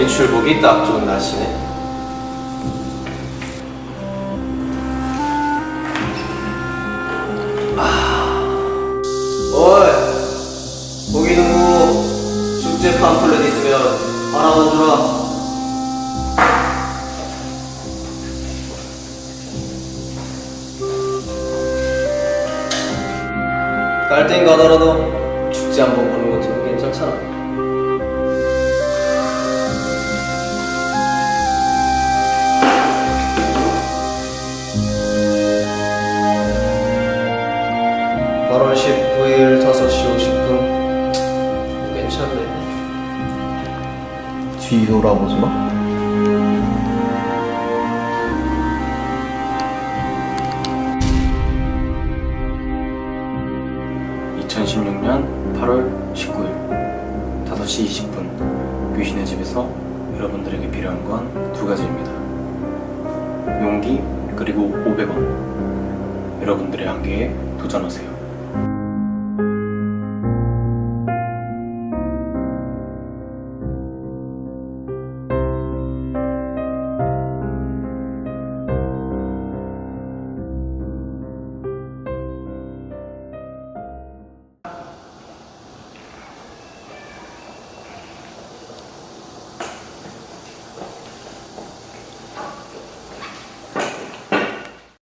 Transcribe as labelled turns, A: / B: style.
A: 일출 보기 딱 좋은 날씨네. 아. 어이, 거기 누구 축제 팜플렛 있으면 하나만 주라. 갈등 가더라도 축제 한번 보는 것도 괜찮잖아. (8월 19일) (5시 50분) 괜찮네
B: 뒤돌아보지 마.
C: 2016년 8월 19일 5시 20분 귀신의 집에서 여러분들에게 필요한 건 두 가지입니다. 용기 그리고 500원. 여러분들의 한계에 도전하세요.